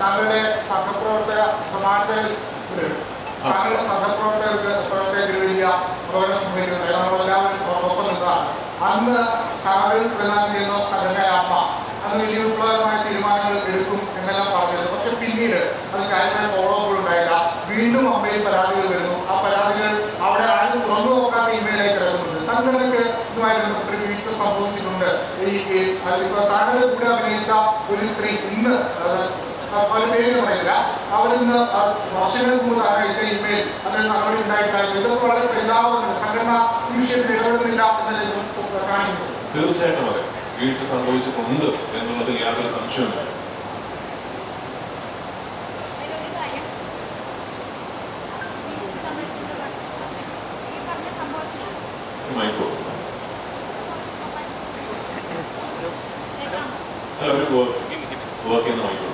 താങ്കളുടെ സഹപ്രവർത്തക സമാജത്തിൽ താങ്കളുടെ സഹപ്രവർത്തകർക്ക് പ്രവർത്തകർക്ക് വേണ്ടിയ പ്രവർത്തന സമിതി നമ്മളെല്ലാവരും ഒപ്പം നിന്നതാണ് അന്ന് താങ്കൾ പ്രധാനം ചെയ്യുന്ന സംഘടന അമ്മ അന്ന് വലിയ വിപ്ലവമായ തീരുമാനങ്ങൾ എടുക്കും എന്നെല്ലാം പക്ഷെ പിന്നീട് അത് കാര്യമായ ഫോളോ അപ്പ് ഉണ്ടായില്ല. വീണ്ടും അമ്മയിൽ പരാതികൾ വരുന്നു. ആ പരാതികൾ അവിടെ ആരും തുറന്നു നോക്കാതെ ഇമെയിലായി കിടക്കുന്നുണ്ട്. സംഘടനയ്ക്ക് ഇതുമായി ബന്ധപ്പെട്ട് വീഴ്ച സംഭവിച്ചിട്ടുണ്ട്. ഈ താങ്കളുടെ കൂടെ അഭിനയിച്ച ഒരു സ്ത്രീ ഇന്ന് പല പേര് അവരിൽ നിന്ന് വർഷങ്ങൾക്ക് മുമ്പ് അയച്ച ഇമെയിൽ അതിൽ നടപടി ഉണ്ടായിട്ടില്ല ഇതൊക്കെ വളരെ പരിതാപകരമാണ്. സംഘടന ഈ വിഷയത്തിൽ ഇടപെടുന്നില്ല എന്നതിൽ കാണിക്കുന്നു തീർച്ചയായിട്ടും അതെ. വീഴ്ച സംഭവിച്ചിട്ടുണ്ട് എന്നുള്ളതിൽ യാതൊരു സംശയമില്ല ഒരു വർക്ക് ചെയ്യുന്ന മൈക്കോ.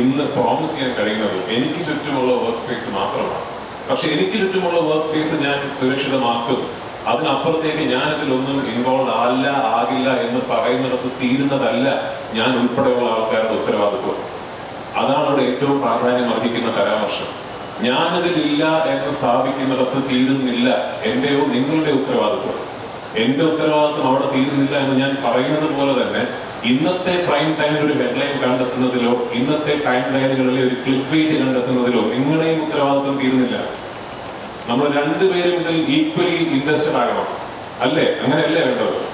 ഇന്ന് പ്രോമിസ് ചെയ്യാൻ കഴിയുന്നത് എനിക്ക് ചുറ്റുമുള്ള വർക്ക് സ്പേസ് മാത്രമാണ്. പക്ഷെ എനിക്ക് ചുറ്റുമുള്ള വർക്ക് സ്പേസ് ഞാൻ സുരക്ഷിതമാക്കും. അതിനപ്പുറത്തേക്ക് ഞാൻ ഇതിലൊന്നും ഇൻവോൾവ് ആല്ല ആകില്ല എന്ന് പറയുന്നിടത്ത് തീരുന്നതല്ല ഞാൻ ഉൾപ്പെടെയുള്ള ആൾക്കാരുടെ ഉത്തരവാദിത്വം. അതാണ് അവിടെ ഏറ്റവും പ്രാധാന്യം അർഹിക്കുന്ന പരാമർശം. ഞാനിതിലില്ല എന്ന് സ്ഥാപിക്കുന്നിടത്ത് തീരുന്നില്ല എന്റെയോ നിങ്ങളുടെ ഉത്തരവാദിത്വം. എന്റെ ഉത്തരവാദിത്വം അവിടെ തീരുന്നില്ല എന്ന് ഞാൻ പറയുന്നത് പോലെ തന്നെ ഇന്നത്തെ പ്രൈം ടൈമിൽ ഒരു ഹെഡ്ലൈൻ കണ്ടെത്തുന്നതിലോ ഇന്നത്തെ ടൈം ലൈനുകളിലെ ഒരു ക്ലിക്ക് വെയിറ്റ് കണ്ടെത്തുന്നതിലോ നിങ്ങളുടെയും ഉത്തരവാദിത്വം തീരുന്നില്ല. നമ്മൾ രണ്ടുപേരും ഇതിൽ ഈക്വലി ഇൻട്രസ്റ്റഡ് ആകണം. അല്ലേ? അങ്ങനെയല്ലേ വേണ്ടത്?